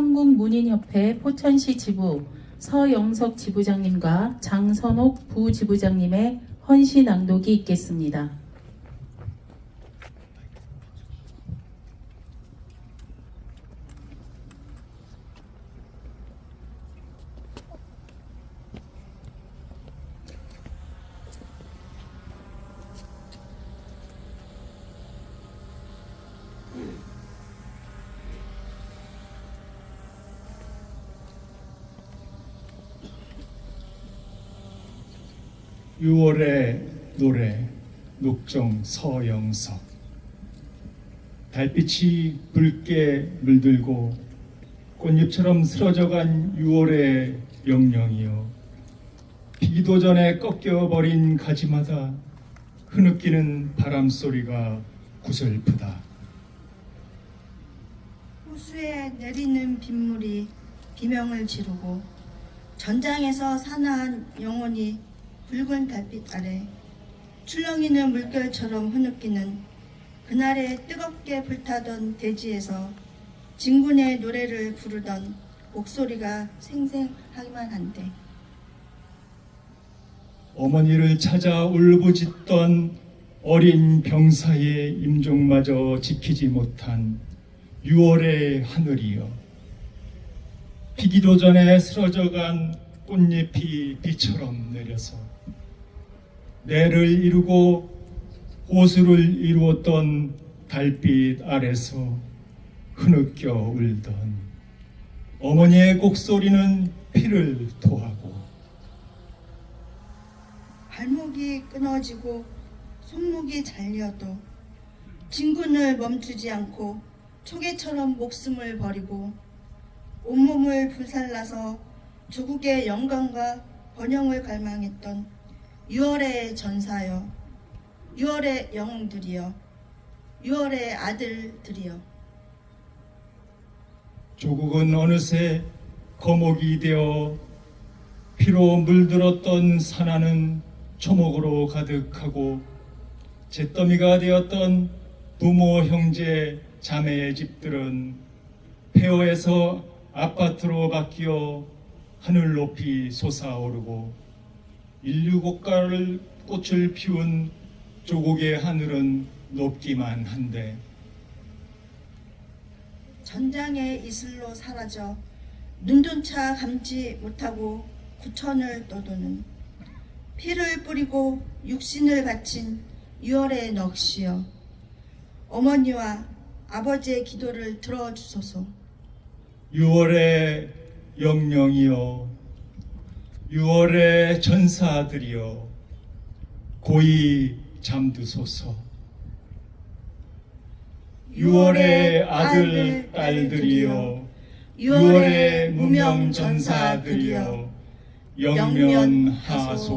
한국문인협회 포천시 지부 서영석 지부장님과 장선옥 부지부장님의 헌시 낭독이 있겠습니다. 유월의 노래 녹정 서영석. 달빛이 붉게 물들고 꽃잎처럼 쓰러져간 6월의 영영이여 피기도 전에 꺾여버린 가지마다 흐느끼는 바람소리가 구슬프다. 호수에 내리는 빗물이 비명을 지르고 전장에서 사나한 영혼이 붉은 달빛 아래 출렁이는 물결처럼 흐느끼는 그날의 뜨겁게 불타던 대지에서 진군의 노래를 부르던 목소리가 생생하기만 한데. 어머니를 찾아 울부짖던 어린 병사의 임종마저 지키지 못한 6월의 하늘이여. 피기도 전에 쓰러져간 꽃잎이 비처럼 내려서 내를 이루고 호수를 이루었던 달빛 아래서 흐느껴 울던 어머니의 곡소리는 피를 토하고 발목이 끊어지고 손목이 잘려도 진군을 멈추지 않고 초계처럼 목숨을 버리고 온몸을 불살라서 조국의 영광과 번영을 갈망했던 6월의 전사여 6월의 영웅들이여 6월의 아들들이여. 조국은 어느새 거목이 되어 피로 물들었던 산하는 초목으로 가득하고 잿더미가 되었던 부모 형제 자매의 집들은 폐허에서 아파트로 바뀌어 하늘 높이 솟아오르고 인류 국가를 꽃을 피운 조국의 하늘은 높기만 한데 전장의 이슬로 사라져 눈조차 감지 못하고 구천을 떠도는 피를 뿌리고 육신을 바친 6월의 넋이여 어머니와 아버지의 기도를 들어주소서. 6월의 영령이여 6월의 전사들이여 고이 잠드소서. 6월의 아들 딸들이여 6월의 무명 전사들이여 영면하소서